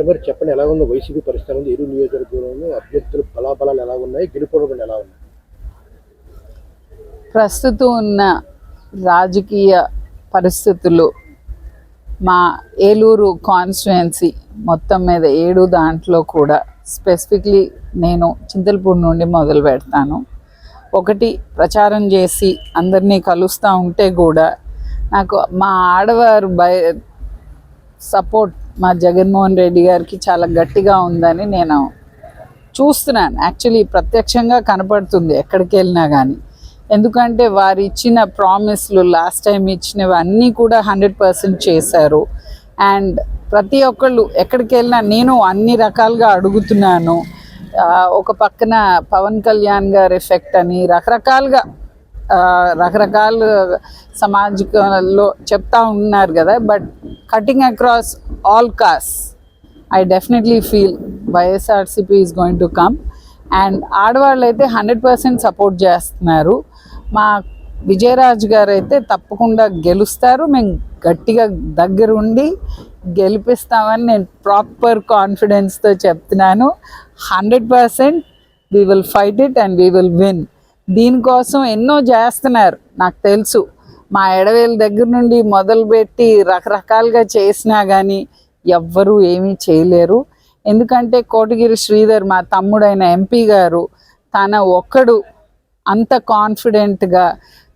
Madam గారు చెప్పండి ఎలా ఉంది? వైసీపీ పరిస్థితి ఉంది? ఇరు నియోజకవర్గంలో అభ్యర్థుల బలాబలాలు ఎలా ఉన్నాయి? గెలుపోవడం ఎలా ఉన్నాయి ప్రస్తుతం ఉన్న రాజకీయ పరిస్థితులు మా ఏలూరు కాన్స్టిట్యుయెన్సీ మొత్తం మీద ఏడు దాంట్లో కూడా స్పెసిఫిక్లీ నేను చింతలపూడి నుండి మొదలు పెడతాను. ఒకటి ప్రచారం చేసి అందరినీ కలుస్తూ ఉంటే కూడా నాకు మా ఆడవారు బయ సపోర్ట్ మా జగన్మోహన్ రెడ్డి గారికి చాలా గట్టిగా ఉందని నేను చూస్తున్నాను. యాక్చువల్లీ ప్రత్యక్షంగా కనపడుతుంది ఎక్కడికి వెళ్ళినా కానీ ఎందుకంటే వారు ఇచ్చిన ప్రామిస్లు లాస్ట్ టైం ఇచ్చినవి అన్నీ కూడా హండ్రెడ్ పర్సెంట్ చేశారు. అండ్ ప్రతి ఒక్కళ్ళు ఎక్కడికి వెళ్ళినా నేను అన్ని రకాలుగా అడుగుతున్నాను. ఒక పక్కన పవన్ కళ్యాణ్ గారి ఎఫెక్ట్ అని రకరకాలుగా రకరకాల సమాజంలో చెప్తా ఉన్నారు కదా. But cutting across all caste I definitely feel YSRCP is going to come and ఆడవాళ్ళు అయితే హండ్రెడ్ పర్సెంట్ సపోర్ట్ చేస్తున్నారు. మా విజయరాజ్ గారు అయితే తప్పకుండా గెలుస్తారు. మేము గట్టిగా దగ్గరుండి గెలిపిస్తామని నేను ప్రాపర్ కాన్ఫిడెన్స్తో చెప్తున్నాను. Hundred percent we will fight it and we will win దీనికోసం ఎన్నో చేస్తున్నారు. నాకు తెలుసు. మా ఎడవేల దగ్గర నుండి మొదలుపెట్టి రకరకాలుగా చేసినా కానీ ఎవ్వరూ ఏమీ చేయలేరు. ఎందుకంటే కోటగిరి శ్రీధర్ మా తమ్ముడైన ఎంపీ గారు తన ఒక్కడు అంత కాన్ఫిడెంట్గా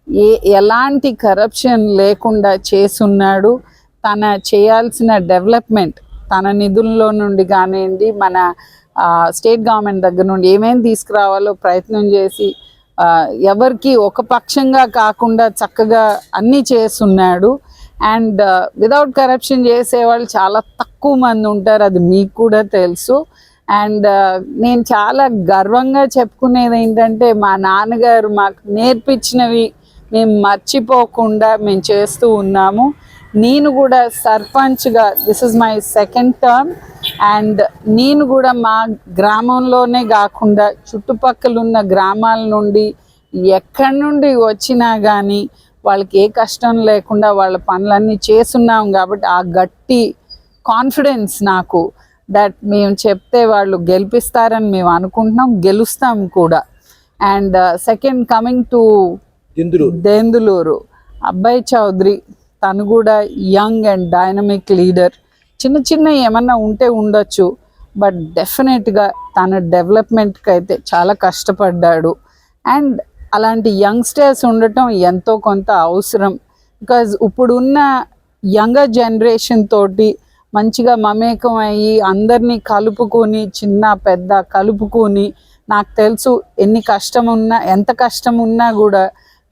ఏ ఎలాంటి కరప్షన్ లేకుండా చేసున్నాడు. తన చేయాల్సిన డెవలప్మెంట్ తన నిధుల్లో నుండి కానివ్వండి మన స్టేట్ గవర్నమెంట్ దగ్గర నుండి ఏమేమి తీసుకురావాలో ప్రయత్నం చేసి ఎవరికి ఒక పక్షంగా కాకుండా చక్కగా అన్నీ చేస్తున్నాడు. అండ్ వితౌట్ కరప్షన్ చేసేవాళ్ళు చాలా తక్కువ మంది ఉంటారు. అది మీకు కూడా తెలుసు. అండ్ నేను చాలా గర్వంగా చెప్పుకునేది ఏంటంటే మా నాన్నగారు మాకు నేర్పించినవి మేము మర్చిపోకుండా మేము చేస్తూ ఉన్నాము. నేను కూడా సర్పంచ్గా this is my second term and నేను కూడా మా గ్రామంలోనే కాకుండా చుట్టుపక్కల ఉన్న గ్రామాల నుండి ఎక్కడి నుండి వచ్చినా కానీ వాళ్ళకి ఏ కష్టం లేకుండా వాళ్ళ పనులన్నీ చేస్తున్నాం కాబట్టి ఆ గట్టి కాన్ఫిడెన్స్ నాకు దట్ మేము చెప్తే వాళ్ళు గెలిపిస్తారని మేము అనుకుంటున్నాం గెలుస్తాం కూడా. అండ్ సెకండ్ కమింగ్ టు దిందులు దేందులూరు. అబ్బాయి చౌదరి తను కూడా యంగ్ అండ్ డైనమిక్ లీడర్ చిన్న చిన్న ఏమన్నా ఉంటే ఉండొచ్చు. బట్ డెఫినెట్గా తన డెవలప్మెంట్కి అయితే చాలా కష్టపడ్డాడు. అండ్ అలాంటి యంగ్స్టర్స్ ఉండటం ఎంతో కొంత అవసరం. బికాజ్ ఇప్పుడున్న యంగర్ జనరేషన్ తోటి మంచిగా మమేకం అయ్యి అందరినీ కలుపుకొని చిన్న పెద్ద కలుపుకొని నాకు తెలుసు ఎన్ని కష్టం ఉన్నా ఎంత కష్టం ఉన్నా కూడా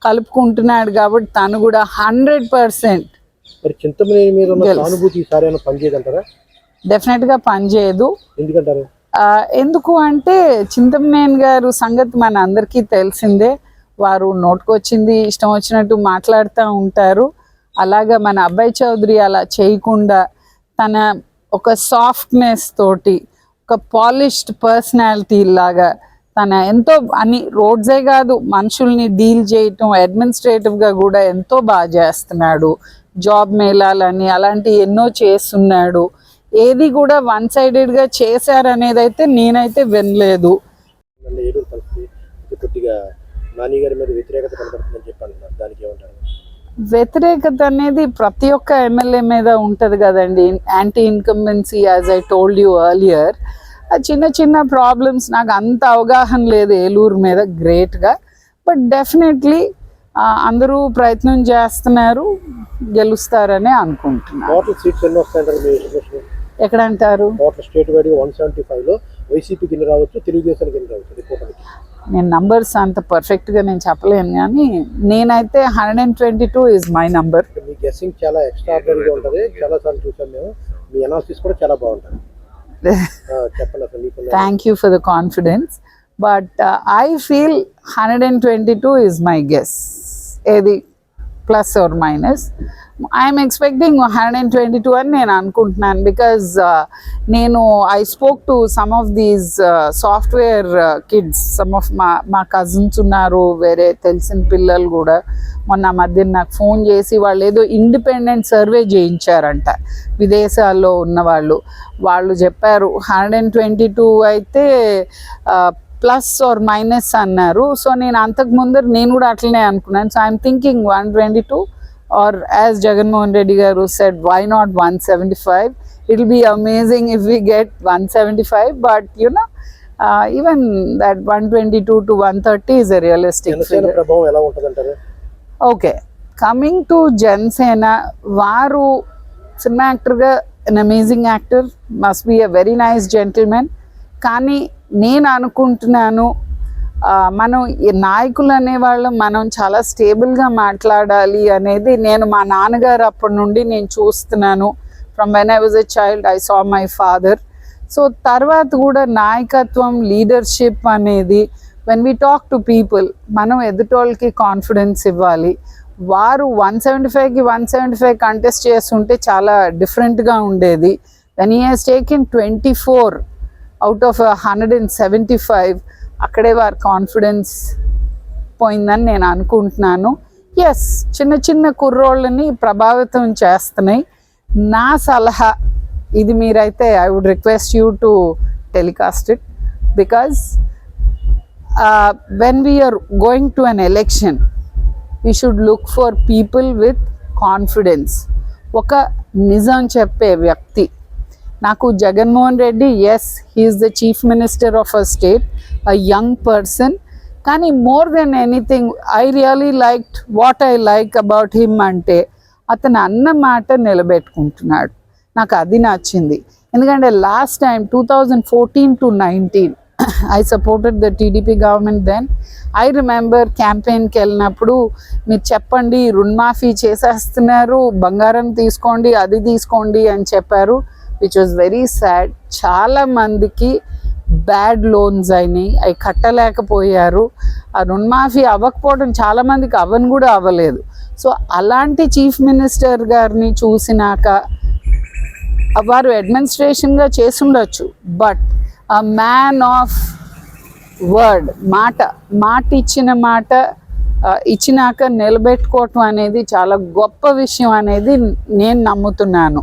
కలుపుకుంటున్నాడు కాబట్టి తను కూడా హండ్రెడ్ పర్సెంట్ మరి చింతమనేని మీద ఉన్న. సానుభూతి ఈసారి ఏమైనా పనిచేయదంటారా? డెఫినెట్గా పనిచేయదు. ఎందుకంటారు? ఆ, ఎందుకు అంటే చింతమనేని గారు సంగతి మన అందరికీ తెలిసిందే. వారు నోటుకొచ్చింది ఇష్టం వచ్చినట్టు మాట్లాడుతూ ఉంటారు. అలాగా మన అబ్బాయి చౌదరి అలా చేయకుండా తన ఒక సాఫ్ట్నెస్ తోటి ఒక పాలిష్డ్ పర్సనాలిటీ లాగా తన ఎంతో అన్ని రోడ్సే కాదు మనుషుల్ని డీల్ చేయటం అడ్మినిస్ట్రేటివ్గా కూడా ఎంతో బాగా చేస్తున్నాడు. జాబ్ మేళాలని అలాంటి ఎన్నో చేస్తున్నాడు. ఏది కూడా వన్ సైడెడ్గా చేశారనేది అయితే నేనైతే వినలేదు. వ్యతిరేకత అనేది ప్రతి ఒక్క ఎమ్మెల్యే మీద ఉంటుంది కదండి. Anti incumbency as I told you earlier చిన్న చిన్న ప్రాబ్లమ్స్ నాకు అంత అవగాహన లేదు ఏలూరు మీద గ్రేట్గా బట్ డెఫినెట్లీ అందరూ ప్రయత్నం చేస్తున్నారు గెలుస్తారని అనుకుంటున్నాను. ఎక్కడ అంటారు స్టేట్ వైడ్గా వన్ సెవెంటీ ఫైవ్లో వైసీపీకి ఎన్ని రావచ్చు తెలుగుదేశానికి ఎన్ని రావచ్చు అది కూటమికి నేను నంబర్స్ అంత పర్ఫెక్ట్గా నేను చెప్పలేను కానీ నేనైతే hundred and twenty two is my number me guessing చాలా ఎక్స్ట్రాడనరీగా ఉంటుంది. చాలా సార్లు చూసాం మేము. మీ అనాలిసిస్ కూడా చాలా బాగుంటుంది. Thank you for the confidence. But uh, I feel 122 is my guess. Plus or minus I'm expecting hundred and twenty two అని నేను అనుకుంటున్నాను బికాజ్ uh, నేను I spoke to some of these software kids some of మా మా cousins ఉన్నారు వేరే తెలిసిన పిల్లలు కూడా. మొన్న మధ్య నాకు ఫోన్ చేసి వాళ్ళు ఏదో ఇండిపెండెంట్ సర్వే చేయించారంట. విదేశాల్లో ఉన్న వాళ్ళు వాళ్ళు చెప్పారు హండ్రెడ్ అండ్ ట్వంటీ టూ అయితే uh, ప్లస్ ఆర్ మైనస్ అన్నారు. సో నేను అంతకు ముందర నేను కూడా అట్లనే అనుకున్నాను. So I'm thinking one twenty two or as Jaganmohan Reddy గారు said why not one seventy five it be amazing if we get one seventy five but you know even that one twenty two to one thirty is a realistic okay coming to Janasena వారు cinema యాక్టర్గా an amazing actor must be a very nice gentlemen కానీ నేను అనుకుంటున్నాను మనం నాయకులు అనేవాళ్ళు మనం చాలా స్టేబుల్గా మాట్లాడాలి అనేది నేను మా నాన్నగారు అప్పటి నుండి నేను చూస్తున్నాను. From when I was a child I saw my father so తర్వాత కూడా నాయకత్వం లీడర్షిప్ అనేది when we talk to people మనం ఎదుటోళ్ళకి కాన్ఫిడెన్స్ ఇవ్వాలి. వారు వన్ సెవెంటీ ఫైవ్కి వన్ సెవెంటీ ఫైవ్ కంటెస్ట్ చేస్తుంటే చాలా డిఫరెంట్గా ఉండేది. When he has taken twenty four out of hundred and seventy five అక్కడే వారి కాన్ఫిడెన్స్ పోయిందని నేను అనుకుంటున్నాను. ఎస్ చిన్న చిన్న కుర్రోళ్ళని ప్రభావితం చేస్తున్నాయి. నా సలహా ఇది మీరైతే I would request you to telecast it because when we are going to an election we should look for people with confidence ఒక నిజం చెప్పే వ్యక్తి నాకు Jaganmohan Reddy yes he's the chief minister of a state a young person కానీ more than anything I really like what I like about him అంటే అతను అన్న మాట నిలబెట్టుకుంటున్నాడు. నాకు అది నచ్చింది. ఎందుకంటే last time two thousand fourteen to nineteen I supported the TDP government then I remember క్యాంపెయిన్కి వెళ్ళినప్పుడు మీరు చెప్పండి రుణమాఫీ చేసేస్తున్నారు బంగారం తీసుకోండి అది తీసుకోండి అని చెప్పారు. విచ్ వాజ్ వెరీ సాడ్ చాలా మందికి బ్యాడ్ లోన్స్ అయినాయి. అవి కట్టలేకపోయారు. ఆ రుణమాఫీ అవ్వకపోవడం చాలా మందికి కూడా అవ్వలేదు. సో అలాంటి చీఫ్ మినిస్టర్ గారిని చూసినాక వారు అడ్మినిస్ట్రేషన్గా చేసుండొచ్చు. బట్ ఆ మ్యాన్ ఆఫ్ వర్డ్ మాట మాట ఇచ్చిన మాట ఇచ్చినాక నిలబెట్టుకోవటం అనేది చాలా గొప్ప విషయం అనేది నేను నమ్ముతున్నాను.